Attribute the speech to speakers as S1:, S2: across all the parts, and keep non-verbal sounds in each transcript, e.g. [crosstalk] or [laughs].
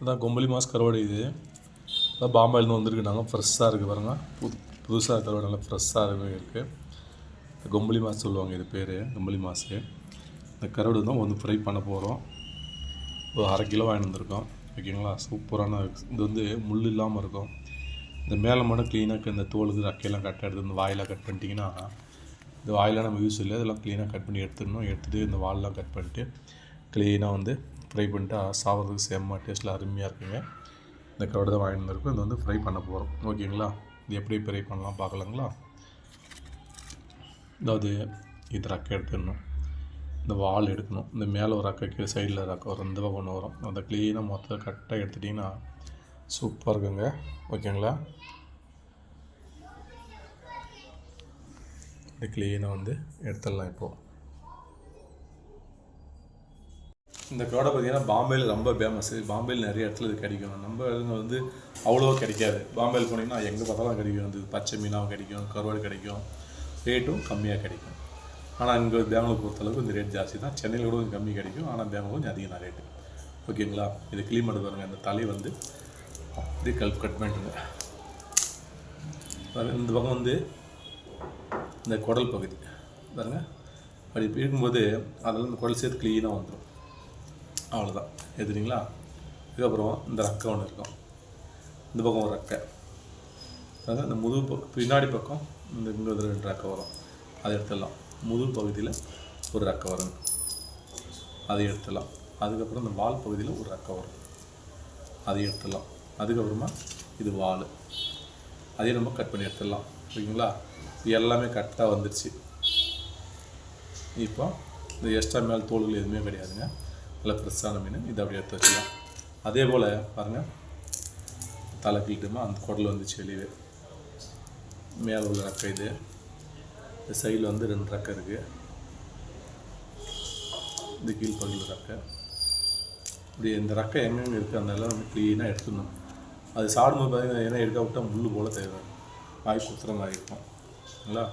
S1: அதான் கொம்பளி மாஸ் கருவாடு இது. அதான் பாம்பாயிலேருந்து வந்திருக்கு. நாங்கள் ஃப்ரெஷ்ஷாக இருக்குது பாருங்க. புது புதுசாக கருவாடு நல்லா ஃப்ரெஷ்ஷாக இருக்குது கொம்பளி மாஸ் சொல்லுவாங்க இது பேர் கொம்பளி மாசு. இந்த கருவாடு தான் வந்து ஃப்ரை பண்ண போகிறோம் ஒரு அரை கிலோ வாங்கிட்டு வந்திருக்கோம். ஓகேங்களா? சூப்பரான இது வந்து முள் இல்லாமல் இருக்கும். இந்த மேலே மட்டும் க்ளீனாக இந்த தோலுக்கு ரக்கையெல்லாம் கட் எடுத்து இந்த வாயிலாக கட் பண்ணிட்டீங்கன்னா இந்த வாயெல்லாம் நம்ம யூஸ் இல்லை இதெல்லாம் க்ளீனாக கட் பண்ணி எடுத்துடணும். எடுத்துகிட்டு இந்த வால்லாம் கட் பண்ணிட்டு க்ளீனாக வந்து ஃப்ரை பண்ணிட்டு சாப்பிட்றதுக்கு செம்ம டேஸ்ட்டில் அருமையாக இருக்குங்க. இந்த கருவாடு தான் வாங்கிட்டு வந்திருக்கோம். இது வந்து ஃப்ரை பண்ண போகிறோம் ஓகேங்களா? இது எப்படி ஃப்ரை பண்ணலாம் பார்க்கலாங்களா? அதாவது இது ரக்கை எடுத்துடணும். இந்த வால் எடுக்கணும். இந்த மேலே ஒரு ரக்கை கீழே சைடில் ரக்கை ஒரு இந்த ஒன்று வரும். அதை க்ளீனாக மொத்தம் கரெக்டாக எடுத்துட்டிங்கன்னா சூப்பராக இருக்குங்க. ஓகேங்களா? இது க்ளீனாக வந்து எடுத்துடலாம் இப்போது இந்த கடை பார்த்திங்கன்னா பாம்பேயில் ரொம்ப ஃபேமஸ் பாம்பேயில் நிறைய இடத்துல இது கிடைக்கும். நம்ம இதுங்க வந்து அவ்வளோவா கிடைக்காது. பாம்பேயில் போனீங்கன்னா எங்கே பார்த்தாலும் கிடைக்கும். இது பச்சை மீனாகவும் கிடைக்கும் கருவாடு கிடைக்கும். ரேட்டும் கம்மியாக கிடைக்கும். ஆனால் இங்கே பெங்களூர் பொறுத்தளவுக்கு இந்த ரேட் ஜாஸ்தி தான். சென்னையில் கூட கொஞ்சம் கம்மி கிடைக்கும். ஆனால் பெங்களூர் கொஞ்சம் அதிகம் தான் ரேட்டு ஓகேங்களா இது க்ளீன் பண்ணி பாருங்கள் இந்த தலை வந்து இது கல் கட் பண்ணிட்டுங்க. இந்த பக்கம் வந்து இந்த குடல் பகுதி. பாருங்கள் அப்படி இருக்கும்போது அதெல்லாம் இந்த குடல் சேர்த்து க்ளீனாக வந்துடும் அவ்வளோதான் எதுங்களா இதுக்கப்புறம் இந்த ரக்கை ஒன்று இருக்கும். இந்த பக்கம் ஒரு ரக்கை. அதாவது இந்த முதுகு பக்கம் பின்னாடி பக்கம் இந்த இங்கே ரெண்டு ரக்கை வரும். அதை எடுத்துடலாம். முதுகு பகுதியில் ஒரு ரக்கை வரும். அதை எடுத்துடலாம். அதுக்கப்புறம் இந்த வால் பகுதியில் ஒரு ரக்கை வரும். அதை எடுத்துடலாம். அதுக்கப்புறமா இது வால். அதையும் நம்ம கட் பண்ணி எடுத்துடலாம். ஓகேங்களா இது எல்லாமே கரெக்டாக வந்துடுச்சு இப்போ இந்த எக்ஸ்ட்ரா மேல் தோல்கள் எதுவுமே கிடையாதுங்க. நல்லா ஃப்ரெஷ்ஷான மீன். இதை அப்படியே எடுத்து வச்சுக்கலாம். அதே போல் பாருங்கள் தலை கிட்டுமா அந்த குடல் வந்துச்சு வெளியே மேலே உள்ள ரக்கை இது. இந்த சைடில் வந்து ரெண்டு ரக்கை இருக்குது இந்த கீழ்ப்பகுதியில் ரக்கை. இப்படி இந்த ரக்கை எங்கெங்கே இருக்குது அந்த வந்து க்ளீனாக எடுத்துடணும். அது சாப்பிடும்போது பார்த்தீங்கன்னா ஏன்னா எடுக்க விட்டால் முள் போல் தேவை. வாய் குத்துற மாதிரி இருக்கும். சரிங்களா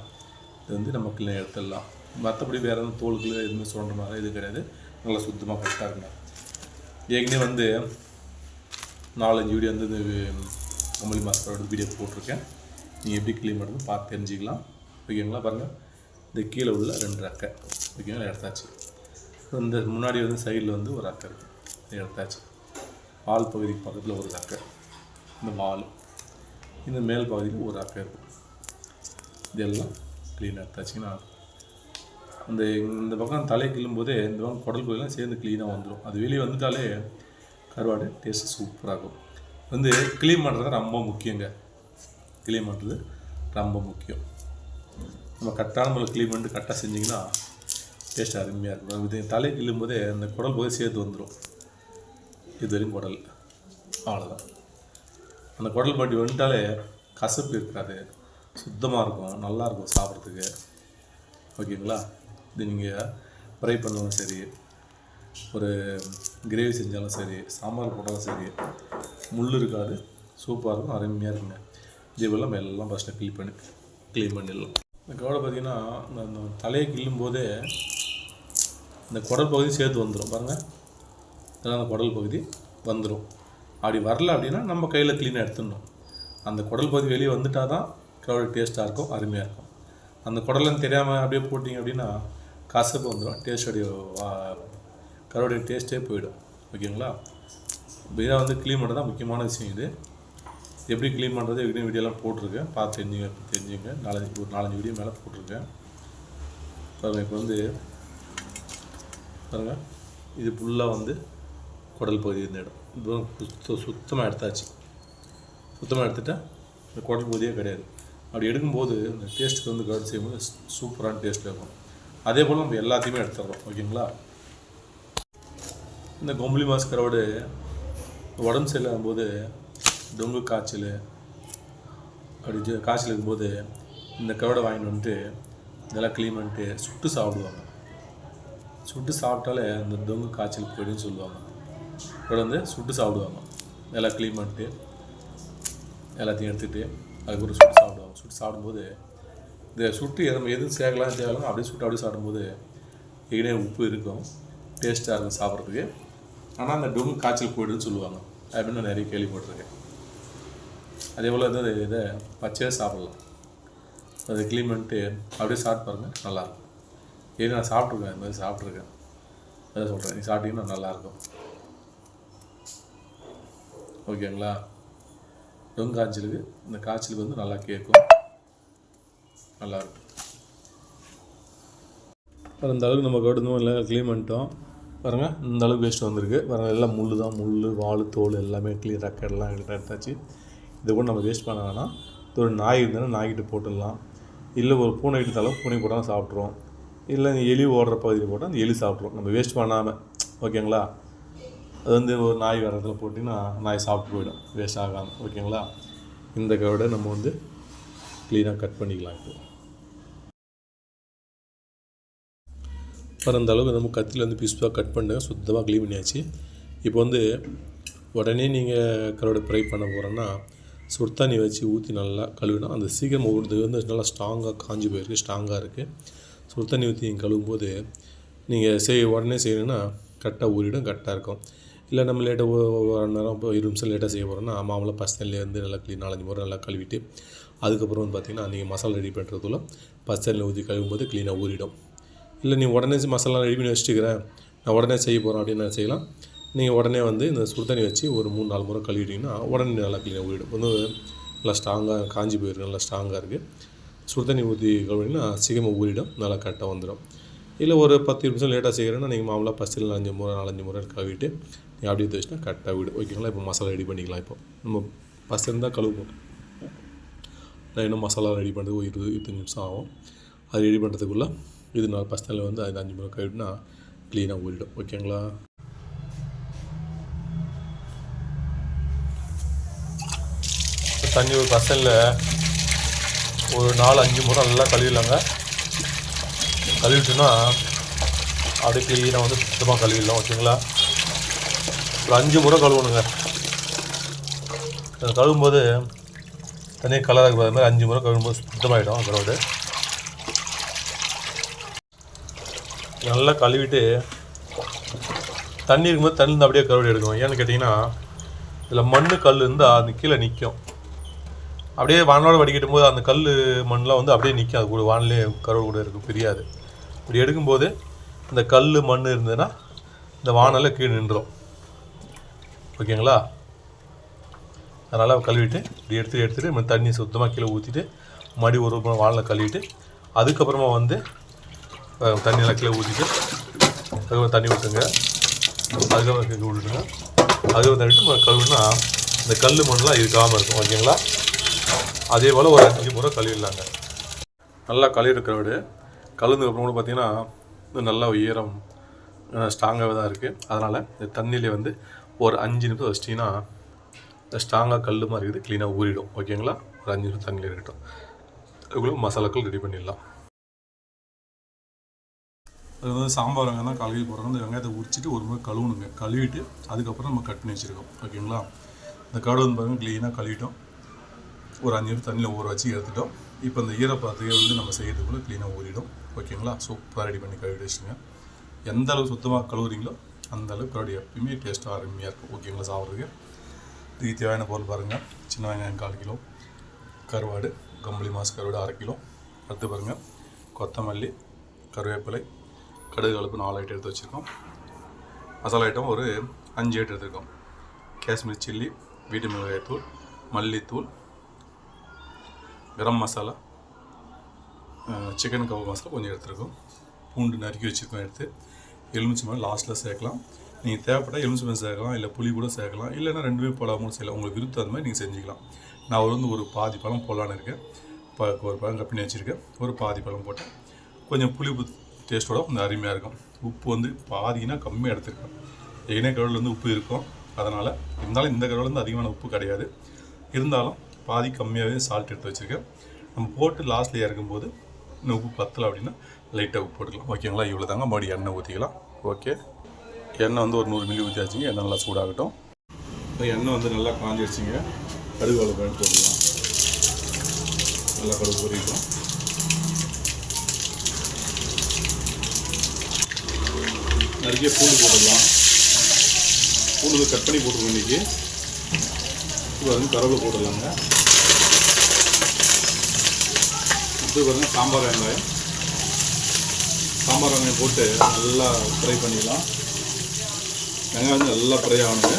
S1: இது வந்து நம்ம க்ளீனாக எடுத்துடலாம். மற்றபடி வேறு எதுவும் தோலுக்குள்ள எதுவுமே சொல்கிற மாதிரி இது கிடையாது. நல்லா சுத்தமாக கரெக்டாக இருங்க ஏற்கனவே வந்து நாலஞ்சு வீடியோ வந்து இந்த கம்பளி மாஸ்டரோட வீடியோ போட்டிருக்கேன். நீங்கள் எப்படி க்ளீன் பண்ணுறது பார்த்து தெரிஞ்சுக்கலாம். ஓகேங்களா பாருங்கள் இந்த கீழே உள்ள ரெண்டு ரக்கை. ஓகேங்களா எடுத்தாச்சு. இந்த முன்னாடி வந்து சைடில் வந்து ஒரு ரக்கை இருக்குது எடுத்தாச்சு. வால் பகுதிக்கு பக்கத்தில் ஒரு ரக்கை. இந்த வால் இந்த மேல் பகுதியில் ஒரு ரக்கை இருக்கும் இதெல்லாம் க்ளீன் எடுத்தாச்சுன்னா அந்த இந்த பக்கம் தலை கிள்ளும்போதே இந்த பக்கம் குடல் பகுதியெல்லாம் சேர்ந்து க்ளீனாக வந்துடும் அது வெளியே வந்துட்டாலே கருவாடு டேஸ்ட் சூப்பராக இருக்கும். வந்து க்ளீன் பண்ணுறது ரொம்ப முக்கியங்க. க்ளீன் பண்ணுறது ரொம்ப முக்கியம். நம்ம கரெக்டான முறையில் க்ளீன் பண்ணிட்டு கரெக்டாக செஞ்சிங்கன்னா டேஸ்ட் அருமையாக இருக்கும். இது தலை கிள்ளும் போதே அந்த குடல் போய் சேர்த்து வந்துடும் இது வரைக்கும் குடல். அவ்வளோதான் அந்த குடல் பாட்டி வந்துட்டாலே கசப்பு இருக்காது. சுத்தமாக இருக்கும். நல்லாயிருக்கும் சாப்பிட்றதுக்கு. ஓகேங்களா? இது நீங்கள் ஃப்ரை பண்ணாலும் சரி ஒரு கிரேவி செஞ்சாலும் சரி சாம்பார் போட்டாலும் சரி முள் இருக்காது சூப்பராக இருக்கும் அருமையாக இருக்குங்க. இதேபோல் நம்ம எல்லாம் ஃபஸ்ட்டு க்ளீன் பண்ணி க்ளீன் பண்ணிடலாம். இந்த கவலை பார்த்தீங்கன்னா இந்த தலையை கிள்ளும் போதே இந்த குடல் பகுதி சேர்த்து வந்துடும் பாருங்கள் இதெல்லாம் அந்த குடல் பகுதி வந்துடும் அப்படி வரல அப்படின்னா நம்ம கையில் க்ளீனாக எடுத்துடணும். அந்த குடல் பகுதி வெளியே வந்துட்டால் தான் கவலை டேஸ்ட்டாக இருக்கும் அருமையாக இருக்கும். அந்த குடலன்னு தெரியாமல் அப்படியே போட்டிங்க அப்படின்னா கசப்பு வந்துடும் டேஸ்டோடைய கருவாடைய டேஸ்ட்டே போயிடும். ஓகேங்களா? இதை வந்து க்ளீன் பண்ணுறது தான் முக்கியமான விஷயம் இது. எப்படி க்ளீன் பண்ணுறது எப்படி வீடியோலாம் போட்டிருக்கேன் பார்த்து தெரிஞ்சுங்க தெரிஞ்சுங்க. நாலஞ்சு ஒரு நாலஞ்சு வீடியோ மேலே போட்டிருக்கேன். பாருங்கள் இப்போ வந்து பாருங்கள் இது ஃபுல்லாக வந்து குடல் பகுதி இருந்த இடம். இப்போ சுத்த சுத்தமாக எடுத்தாச்சு. சுத்தமாக எடுத்துட்டால் இந்த குடல் பகுதியே கிடையாது. அப்படி எடுக்கும்போது இந்த டேஸ்ட்டுக்கு வந்து கருடு செய்யும்போது சூப்பரான டேஸ்ட் இருக்கும். அதே போல் நம்ம எல்லாத்தையுமே எடுத்துடுறோம் ஓகேங்களா? இந்த கொம்பளி மாஸ் உடம்பு சரியில்லாத போது டொங்கு காய்ச்சல் அப்படி காய்ச்சல் இருக்கும்போது இந்த கருவாடை வாங்கிட்டு வந்துட்டு இதெல்லாம் க்ளீன் பண்ணிட்டு சுட்டு சாப்பிடுவாங்க. சுட்டு சாப்பிட்டாலே அந்த டொங்கு காய்ச்சல் போயிடுன்னு சொல்லுவாங்க. கூட வந்து சுட்டு சாப்பிடுவாங்க. எல்லாம் க்ளீன் பண்ணிட்டு எல்லாத்தையும் எடுத்துகிட்டு அதுக்கப்புறம் சுட்டு சாப்பிடுவாங்க. சுட்டு சாப்பிடும்போது இந்த சுட்டு நம்ம எதுவும் சேர்க்கலாம் சேர்க்கலாம் அப்படியே சுட்டு அப்படியே சாப்பிடும்போது இடையே உப்பு இருக்கும். டேஸ்ட்டாக இருக்கும் சாப்பிட்றதுக்கு. ஆனால் அந்த டொங்கு காய்ச்சல் போயிடுன்னு சொல்லுவாங்க. அப்படின்னு நான் நிறைய கேள்விப்பட்டிருக்கேன். அதே போல் வந்து இதை பச்சையாக சாப்பிடலாம். அதை க்ளீன் பண்ணிட்டு அப்படியே சாப்பிட்டு பாருங்கள் நல்லாயிருக்கும் ஏன்னா நான் சாப்பிட்ருக்கேன் இந்த மாதிரி சாப்பிட்ருக்கேன் அதான் சொல்கிறேன் நீ சாப்பிட்டீங்கன்னா நல்லாயிருக்கும் ஓகேங்களா? டொங்கு காய்ச்சலுக்கு இந்த காய்ச்சலுக்கு வந்து நல்லா கேட்கும். நல்லாயிருக்கும் அப்புறம் இந்த அளவுக்கு நம்ம கடுந்தோம் எல்லாம் க்ளீன் பண்ணிட்டோம். பாருங்கள் இந்த அளவுக்கு வேஸ்ட் வந்திருக்கு. பாருங்கள் எல்லாம் முள் தான் முள் வால் தோல் எல்லாமே க்ளீன் ரெக்கெல்லாம் எடுத்தாச்சு. இதை கூட நம்ம வேஸ்ட் பண்ண வேணாம். இது ஒரு நாய் இருந்தாலும் நாய்கிட்ட போட்டுடலாம். இல்லை ஒரு பூனை எடுத்தாலும் பூனை போட்டாலும் சாப்பிட்ருவோம் இல்லை இந்த எலி ஓடுற பகுதியில் போட்டால் அந்த எலி சாப்பிட்ருவோம் நம்ம வேஸ்ட் பண்ணாமல் ஓகேங்களா? அது வந்து ஒரு நாய் வேறு இடத்துல போட்டிங்கன்னா நாய் சாப்பிட்டு போயிடும். வேஸ்ட் ஆகாமல் ஓகேங்களா? இந்த கவடை நம்ம வந்து க்ளீனாக கட் பண்ணிக்கலாம் இப்போ. அப்புறம் அந்த அளவுக்கு நம்ம கத்தியில் வந்து பீஸ் கட் பண்ணுங்க சுத்தமாக க்ளீன் பண்ணியாச்சு. இப்போ வந்து உடனே நீங்கள் கருவாடை ஃப்ரை பண்ண போகிறோன்னா சுடுத்தண்ணி வச்சு ஊற்றி நல்லா கழுவினா அந்த சீக்கிரம் ஊறுறது வந்து நல்லா ஸ்ட்ராங்காக காஞ்சி போயிருக்கு ஸ்ட்ராங்காக இருக்குது சுடுத்தண்ணி ஊற்றி நீங்கள் கழுவும் போது நீங்கள் செய் உடனே செய்யணுன்னா கரெக்டாக ஊறிடும் கரெக்டாக இருக்கும். இல்லை நம்ம லேட்டாக ஒரு நேரம் இப்போ இரு நிமிஷம் லேட்டாக செய்ய போகிறோம்னா மாமலாம் பஸ்தண்ணில் நல்லா க்ளீன் நாலஞ்சு முறை நல்லா கழுவிட்டு அதுக்கப்புறம் வந்து பார்த்திங்கன்னா நீங்கள் மசாலா ரெடி பண்ணுறதுக்குள்ள பஸ்தண்ணில் ஊற்றி கழுவும் போது க்ளீனாக ஊறிடும். இல்லை நீ உடனே மசாலா ரெடி பண்ணி வச்சுட்டுக்கிறேன் நான் உடனே செய்ய போகிறேன் அப்படின்னு நான் செய்யலாம். நீங்கள் உடனே வந்து இந்த சுடுதண்ணி வச்சு ஒரு மூணு நாலு முறை கழுவிட்டிங்கன்னா உடனே நல்லா க்ளீனாக போயிடும் வந்து நல்லா ஸ்ட்ராங்காக காஞ்சி போயிடும் நல்லா ஸ்ட்ராங்காக இருக்குது சுடுதண்ணி ஊற்றி கழுவினா சீக்கிரமாக ஊறிடும் நல்லா கரெக்டாக வந்துடும். இல்லை ஒரு பத்து நிமிஷம் லேட்டாக செய்கிறேன்னா நீங்கள் மாமலாக பஸ்டில் நாலஞ்சு முறை நாலஞ்சு முறை கழுவிட்டு நீங்கள் அப்படியே வச்சுன்னா கரெக்டாக விடும் ஓகேங்களா இப்போ மசாலா ரெடி பண்ணிக்கலாம் இப்போ. நம்ம ஃபஸ்ட் இருந்தால் கழுவுவோம். நான் இன்னும் மசாலா ரெடி பண்ணுறது ஒரு இருபது இருபத்தஞ்சி நிமிஷம் ஆகும். அது ரெடி பண்ணுறதுக்குள்ளே இது நான் ஃபஸ்ட் நாள் வந்து அது அஞ்சு முறை கழுவிட்டுனா க்ளீனாக ஓடிடும் ஓகேங்களா தண்ணி ஒரு பசலில் ஒரு நாலு அஞ்சு முறை நல்லா கழுவிடலாங்க. கழுவிட்டுனா அப்படியே க்ளீனாக வந்து சுத்தமாக கழுவிடலாம். ஓகேங்களா ஒரு அஞ்சு முறை கழுவணுங்க. கழுவும்போது தனியாக கலராக இருக்கிற மாதிரி அஞ்சு முறை கழுவும்போது சுத்தமாகிடும் அதோட. நல்லா கழுவிட்டு தண்ணி இருக்கும்போது தண்ணி அப்படியே கருவடி எடுக்கணும். ஏன்னு கேட்டிங்கன்னா இதில் மண் கல் இருந்தால் அது கீழே நிற்கும் அப்படியே வானோட வடிக்கட்டும் போது அந்த கல் மண்ணெலாம் வந்து அப்படியே நிற்கும் அது கூட வானிலே கருவடு கூட இருக்கும் பிரியாது. இப்படி எடுக்கும்போது இந்த கல் மண் இருந்ததுன்னா இந்த வானெல்லாம் கீழே நின்றுடும். ஓகேங்களா? அதனால் கழுவிட்டு இப்படி எடுத்து எடுத்துகிட்டு தண்ணி சுத்தமாக கீழே ஊற்றிட்டு மடி ஒரு வானில் கழுவிட்டு அதுக்கப்புறமா வந்து தண்ணியெல்லாம் கீழே ஊற்றிட்டு அதுக்கப்புறம் தண்ணி ஊற்றுங்க அதுக்கப்புறம் கீழே விட்டுருங்க. அதுக்கப்புறம் தண்ணிட்டு கழுவுனா இந்த கல் மண்ணெலாம் இருக்காமல் இருக்கும் ஓகேங்களா? அதே போல் ஒரு அஞ்சு முறை கழுவிடலாங்க. நல்லா கழுவிருக்கிற விட. கழுவுனதுக்கப்புறம் கூட பார்த்தீங்கன்னா நல்லா உயரம் ஸ்ட்ராங்காகவே தான் இருக்குது அதனால் இந்த தண்ணியிலே வந்து ஒரு அஞ்சு நிமிஷம் வச்சிட்டிங்கன்னா இந்த ஸ்ட்ராங்காக கல் மாதிரி இருக்குது க்ளீனாக ஊறிடும் ஓகேங்களா? ஒரு அஞ்சு நிமிஷம் தண்ணியில் இருக்கட்டும். அதுக்குள்ளே மசாலாக்கள் ரெடி பண்ணிடலாம். அது வந்து சாம்பார் வெங்காயம் தான் கழுவி போடுறோம். அந்த வெங்காயத்தை உரிச்சிட்டு ஒரு முறை கழுவணுங்க. கழுவிட்டு அதுக்கப்புறம் நம்ம கட் பண்ணி வச்சுருக்கோம். ஓகேங்களா? இந்த கடு வந்து பாருங்கள் க்ளீனாக கழுவிட்டோம். ஒரு அஞ்சு நிமிஷம் தண்ணியில் ஊற வச்சு எடுத்துட்டோம். இப்போ இந்த ஈரப்பாத்தையே வந்து நம்ம செய்கிறதுக்குள்ளே க்ளீனாக ஊறிடும். ஓகேங்களா? சூப்பராக ரெடி பண்ணி கழுவிட்டு வச்சுங்க எந்த அளவு சுத்தமாக கழுவுறீங்களோ அந்த அளவுக்கு கருவாடு எப்பயுமே டேஸ்ட்டாக அருமையாக இருக்கும். ஓகேங்களா சாப்பிட்றதுக்கு? இதுக்கு தேவையான பொருள் பாருங்கள் சின்ன வெங்காயம் கால் கிலோ. கருவாடு கம்பளி மாஸ் கருவாடு அரை கிலோ. அடுத்து பாருங்கள் கொத்தமல்லி கருவேப்பிலை கடுகு கலப்பு நாலு ஐட்டம் எடுத்து வச்சுருக்கோம். மசாலா ஐட்டம் ஒரு அஞ்சு ஐட்டம் எடுத்துருக்கோம். காஷ்மீர் சில்லி வீட்டு மிளகாய்த்தூள் மல்லித்தூள் கரம் மசாலா சிக்கன் கபாப் மசாலா கொஞ்சம் எடுத்துருக்கோம். பூண்டு நறுக்கி வச்சுருக்கோம் எடுத்து. எலுமிச்சை மரம் லாஸ்ட்டில் சேர்க்கலாம். நீங்கள் தேவைப்பட்டால் எலுமிச்சை மரம் சேர்க்கலாம் இல்லை புளி கூட சேர்க்கலாம். இல்லைன்னா ரெண்டுமே போடாமல் செய்யலாம் உங்களுக்கு விருப்பம் அந்த மாதிரி நீங்கள் செஞ்சுக்கலாம். நான் ஒரு வந்து ஒரு பாதி பழம் போடலான்னு இருக்கேன். இப்போ ஒரு பழம் கப்பினி வச்சுருக்கேன். ஒரு பாதி பழம் போட்டேன். கொஞ்சம் புளிப்பு டேஸ்ட்டோட கொஞ்சம் அருமையாக இருக்கும். உப்பு வந்து பாதினா கம்மியாக எடுத்துருக்கேன் ஏனே கடவுள் வந்து உப்பு இருக்கும். அதனால் இருந்தாலும் இந்த கடவுள் வந்து அதிகமான உப்பு கிடையாது. இருந்தாலும் பாதி கம்மியாகவே சால்ட் எடுத்து வச்சுருக்கேன். நம்ம போட்டு லாஸ்ட்டில் இறக்கும்போது இன்னும் உப்பு பத்தலை அப்படின்னா லைட்டாக உப்பு போட்டுக்கலாம். ஓகேங்களா இவ்வளோ தாங்க. மறுபடியும் எண்ணெய் ஊற்றிக்கலாம் ஓகே எண்ணெய் வந்து ஒரு நூறு மில்லி ஊற்றியாச்சுங்க எண்ணெய் நல்லா சூடாகட்டும். எண்ணெய் வந்து நல்லா காஞ்சிடுச்சிங்க கடுகு அளவு போட்டுக்கலாம். நல்லா கடுகு பொரிக்கலாம் நிறைய பூண்டு போட்டுடலாம். பூண்டு கட் பண்ணி போட்டுருவோம் இன்றைக்கி இப்போ வந்து கருவேப்பிலை போட்டுடலாங்க. அடுத்து பாருங்க சாம்பார் வெங்காயம். சாம்பார் வெங்காயம் போட்டு நல்லா ஃப்ரை பண்ணிடலாம். வெங்காயம் வந்து நல்லா ஃப்ரை ஆகணுங்க.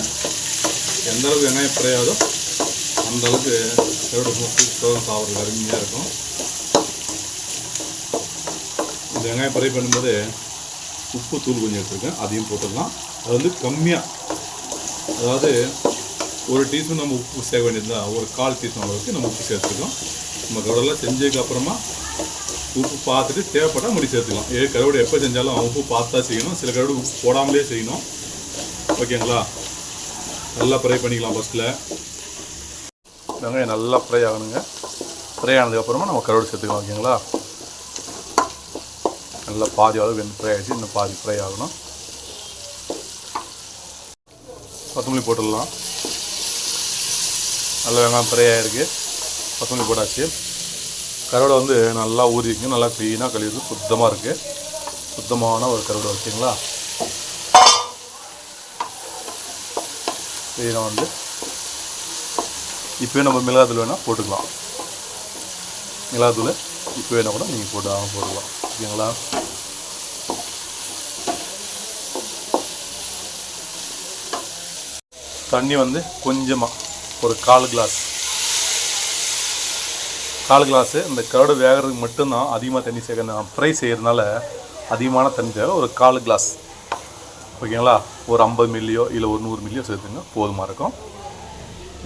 S1: எந்த அளவுக்கு வெங்காயம் ஃப்ரை ஆகுதோ அந்த அளவுக்கு கருவேப்பிலை சூப்பராக சாப்பிட்றது அருமையாக இருக்கும். இந்த வெங்காயம் ஃப்ரை பண்ணும்போது உப்பு தூள் கொஞ்சம் எடுத்துருக்கேன். அதையும் போட்டுடலாம். அது வந்து கம்மியாக அதாவது ஒரு டீஸ்பூன் நம்ம உப்பு சேர்க்க வேண்டியதுதான். ஒரு கால் டீஸ்பூன் அளவுக்கு நம்ம உப்பு சேர்த்துக்கலாம். நம்ம கருவடெல்லாம் செஞ்சதுக்கு அப்புறமா உப்பு பார்த்துட்டு தேவைப்பட்டால் முடி சேர்த்துக்கலாம். ஏ கருவடை எப்போ செஞ்சாலும் உப்பு பார்த்தா செய்யணும். சில கருவடை உப்பு போடாமலே செய்யணும். ஓகேங்களா? நல்லா ஃப்ரை பண்ணிக்கலாம் ஃபஸ்ட்டில் வெங்காயம் நல்லா ஃப்ரை ஆகணுங்க. ஃப்ரை ஆனதுக்கப்புறமா நம்ம கருவடை சேர்த்துக்கலாம். ஓகேங்களா? நல்லா பாதி அளவு வெந்து ஃப்ரை ஆகிடுச்சு இன்னும் பாதி ஃப்ரை ஆகணும். கொத்தமல்லி போட்டுடலாம். நல்ல வெங்காயம் ஃப்ரை ஆகிருக்கு கொத்தமல்லி போட்டாச்சு. கருவடை வந்து நல்லா ஊறிக்கு நல்லா க்ளீனாக கழுவிது சுத்தமாக இருக்குது சுத்தமான ஒரு கருவடை ஓகேங்களா? க்ளீனாக வந்து இப்போயே நம்ம மிளகாத்தூள் வேணால் போட்டுக்கலாம். மிளகாத்தூள் இப்போ வேணால் கூட நீங்கள் போட்டு போட்டுக்கலாம். ஓகேங்களா? தண்ணி வந்து கொஞ்சமாக ஒரு கால் கிளாஸ் கால் கிளாஸு இந்த கருடு வேகிறதுக்கு மட்டும்தான் அதிகமாக தண்ணி சேர்க்கணும் ஃப்ரை செய்கிறதுனால அதிகமான தண்ணி தேவை. ஒரு கால் கிளாஸ் ஓகேங்களா ஒரு ஐம்பது மில்லியோ இல்லை ஒரு நூறு மில்லியோ சேர்த்துங்க. போதுமாக இருக்கும்.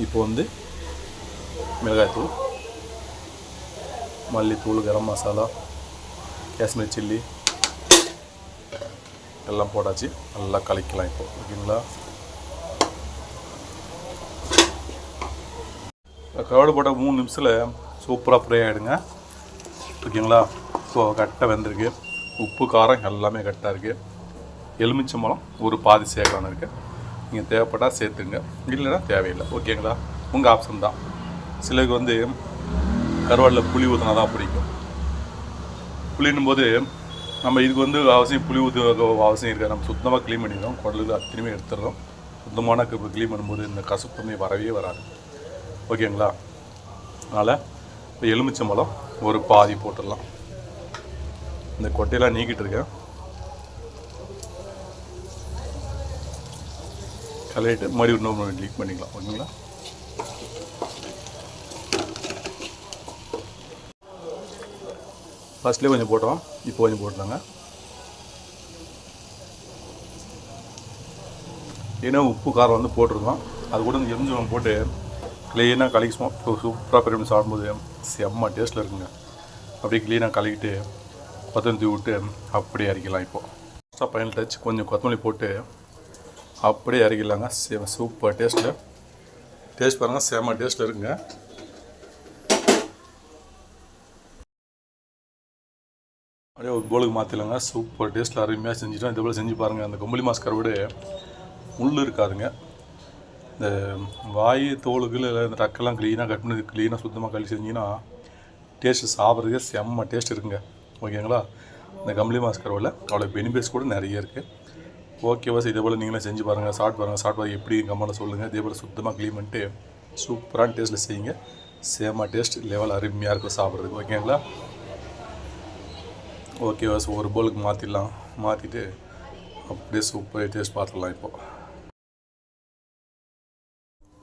S1: இப்போ வந்து மிளகாய்த்தூள் மல்லித்தூள் கரம் மசாலா காஷ்மீர் சில்லி எல்லாம் போட்டாச்சு. நல்லா கலக்கலாம் இப்போ. ஓகேங்களா கருவாடு போட்ட மூணு நிமிஷத்தில் சூப்பராக ஃப்ரை ஆகிடுங்க ஓகேங்களா? ஸோ கரெக்டாக வெந்திருக்கு. உப்பு காரம் எல்லாமே கரெக்டாக இருக்குது எலுமிச்சம்பழம் ஒரு பாதி சேர்க்கலான்னு இருக்குது நீங்கள் தேவைப்பட்டால் சேர்த்துங்க. இல்லைன்னா தேவையில்லை. ஓகேங்களா? உங்கள் ஆப்ஷன் தான். சிலருக்கு வந்து கருவாடில் புளி ஊற்றினா தான் பிடிக்கும். புளின்னும் போது நம்ம இதுக்கு வந்து அவசியம் புளி ஊற்று அவசியம் இருக்காது. நம்ம சுத்தமாக க்ளீன் பண்ணிடுறோம். குடலுக்கு அத்தனையுமே எடுத்துடுறோம். சுத்தமான க்ளீன் பண்ணும்போது இந்த கசப்புமே வரவே வராது. ஓகேங்களா? அதனால் இப்போ எலுமிச்சம்பழம் ஒரு பாதி போட்டுடலாம். இந்த கொட்டையெல்லாம் நீக்கிட்டு இருக்கேன். கலையிட்டு மறுபடியும் இன்னொரு லீக் பண்ணிக்கலாம். ஓகேங்களா? ஃபஸ்ட்லேயே கொஞ்சம் போட்டோம் இப்போ கொஞ்சம் போட்டுருந்தாங்க ஏன்னா உப்பு காரம் வந்து போட்டிருக்கோம். அது கூட இந்த எரிஞ்சவங்க போட்டு க்ளீனாக கலக்கி சூப்பராக பெரிய சாப்பிடும்போது செம்ம டேஸ்ட்டில் இருக்குங்க. அப்படியே க்ளீனாக கலக்கிட்டு கொத்தமல்லி விட்டு அப்படியே இறக்கிடலாம் இப்போது ஃபஸ்ட்டாக பைனல் டச் கொஞ்சம் கொத்தமல்லி போட்டு அப்படியே இறக்கிடலாங்க. செம சூப்பர் டேஸ்ட்டில் டேஸ்ட் பாருங்கள் செம்ம டேஸ்ட்டில் இருக்குங்க. அப்படியே ஒரு போலுக்கு மாற்றிடலாங்க சூப்பர் டேஸ்ட்டில் அருமையாக செஞ்சுட்டோம். இதே போல் செஞ்சு பாருங்கள் அந்த கொம்பளி மாஸ் முள் இருக்காதுங்க. இந்த வாய் தோலுக்குள்ள இல்லை இந்த டக்கெல்லாம் க்ளீனாக கட் பண்ணி க்ளீனாக சுத்தமாக கழுவி செஞ்சிங்கன்னா டேஸ்ட்டு சாப்பிட்றதுக்கே செம்ம டேஸ்ட் இருக்குங்க. ஓகேங்களா இந்த கம்பளி மாஸ்கரவில் அவ்வளோ பெனிஃபிட்ஸ் கூட நிறைய இருக்குது ஓகே இதே போல் நீங்களே செஞ்சு பாருங்கள் சாப்பிட்டு பாருங்கள் சாப்பிட்டு எப்படி கம்மல் சொல்லுங்கள் இதே போல் சுத்தமாக க்ளீன் பண்ணிட்டு சூப்பரான டேஸ்ட்டில் செய்யுங்க. சேமாக டேஸ்ட் லெவல் அருமையாக இருக்கும் சாப்பிட்றதுக்கு. ஓகேங்களா ஓகேவா வாஸ் ஒரு பவுலுக்கு மாற்றிடலாம் மாற்றிட்டு அப்படியே சூப்பராக டேஸ்ட் பார்த்துடலாம் இப்போது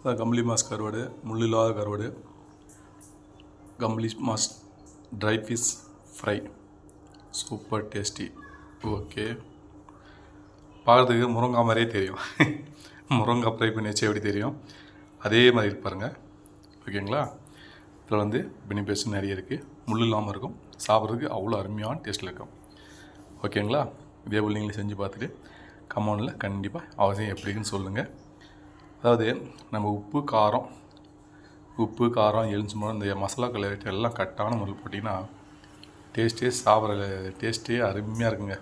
S1: அதான் கம்பளி மாஸ் கருவாடு முள் இல்லாத கருவாடு கம்பளி mass dry fish fry super tasty okay பார்க்குறதுக்கு முருங்கா மாதிரியே தெரியும். [laughs] முருங்கா ஃப்ரை பண்ணி வச்சு எப்படி தெரியும்? அதே மாதிரி இருப்பாருங்க ஓகேங்களா இதில் வந்து பெனிஃபிட்ஸ் நிறைய இருக்குது முள் இல்லாமல் இருக்கும். சாப்பிட்றதுக்கு அவ்வளோ அருமையான டேஸ்ட்டில் இருக்கும். ஓகேங்களா இதே போல் நீங்களும் செஞ்சு பார்த்துட்டு கமெண்டில் கண்டிப்பாக அவசியம் எப்படின்னு சொல்லுங்கள் அதாவது நம்ம உப்பு காரம் உப்பு காரம் எலுமிச்சம்பழம் இந்த மசாலா எல்லாம் கரெக்டான முறையில் போட்டிங்கன்னா டேஸ்ட்டே சாப்பிட்ற டேஸ்ட்டே அருமையாக இருக்குங்க.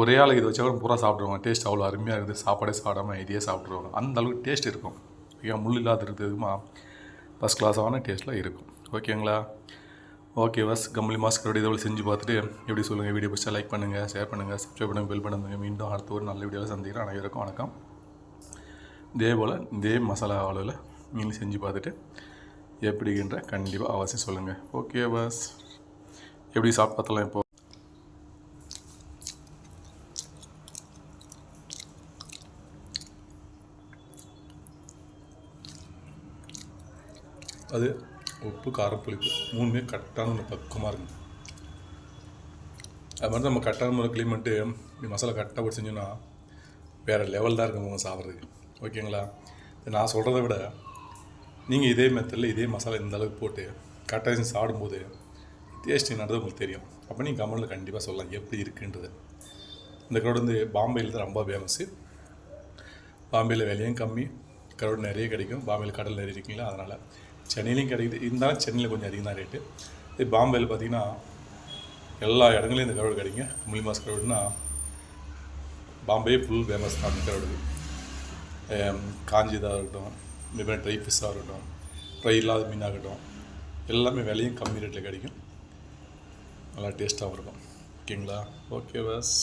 S1: ஒரே ஆளுக்கு இதை வச்சா கூட பூரா சாப்பிடுவாங்க டேஸ்ட் அவ்வளோ அருமையாக இருக்குது. சாப்பாடே சாப்பிடாம இதையே சாப்பிட்ருவாங்க அந்த அளவுக்கு டேஸ்ட் இருக்கும். ஓகே முள் இல்லாத இருக்கிறதுமா ஃபஸ்ட் கிளாஸான டேஸ்ட்டில் இருக்கும். ஓகேங்களா ஓகே பஸ் கம்பளி மாஸ்கரோட இதை செஞ்சு பார்த்துட்டு எப்படி சொல்லுங்கள் வீடியோ பிடிச்சா லைக் பண்ணுங்கள் ஷேர் பண்ணுங்கள் சப்ஸ்கிரைப் பண்ணுங்கள் பெல் பண்ணுங்கள் மீண்டும் அடுத்த ஒரு நல்ல வீடியோவில் சந்திக்கிறேன். அனைவருக்கும் வணக்கம். இதே போல் இதே மசாலா அளவில் நீங்களும் செஞ்சு பார்த்துட்டு எப்படிங்கிற கண்டிப்பாக அவசியம் சொல்லுங்கள் ஓகே பாஸ் எப்படி சாப்பிட்டு பார்த்தலாம் இப்போ. அது உப்பு காரம் புளிப்பு மூணுமே கரெக்டான ஒரு பக்குவமாக இருக்கும் அது மாதிரி நம்ம கரெக்டான முறை க்ளீன் பண்ணிட்டு மசாலா கரெக்டாக போட்டு செஞ்சோன்னா வேறு லெவல் தான் இருக்கும் சாப்பிட்றதுக்கு. ஓகேங்களா? நான் சொல்கிறத விட நீங்கள் இதே மெத்தடில் இதே மசாலா இந்த அளவுக்கு போட்டு கரெக்டாக சாடும்போது சாப்பிடும்போது டேஸ்ட் என்னது உங்களுக்கு தெரியும். அப்போ நீங்கள் கமெண்டில் கண்டிப்பாக சொல்லலாம் எப்படி இருக்குன்றது. இந்த கரோடு வந்து பாம்பேயில் தான் ரொம்ப ஃபேமஸு பாம்பேயில் விலையும் கம்மி கரோடு நிறைய கிடைக்கும். பாம்பேயில் கடல் நிறைய இருக்குங்களா? அதனால் சென்னையிலையும் கிடைக்குது. இருந்தாலும் சென்னையில் கொஞ்சம் அதிகம் தான் ரேட்டு இது பாம்பேயில் பார்த்தீங்கன்னா எல்லா இடங்களையும் இந்த கரோடு கிடைக்குங்க. முள்ளி மாஸ் க்ரௌட்னா பாம்பே ஃபுல் ஃபேமஸ் தான் அந்த கரோடு காஞ்சிதாக இருக்கட்டும் இதுமாதிரி ட்ரை ஃபிஷ்ஷாக இருக்கட்டும் ட்ரை இல்லாத மீனாகட்டும் எல்லாமே விலையும் கம்மி ரேட்டில் கிடைக்கும் நல்லா டேஸ்ட்டாகவும் இருக்கும் ஓகேங்களா ஓகே பஸ்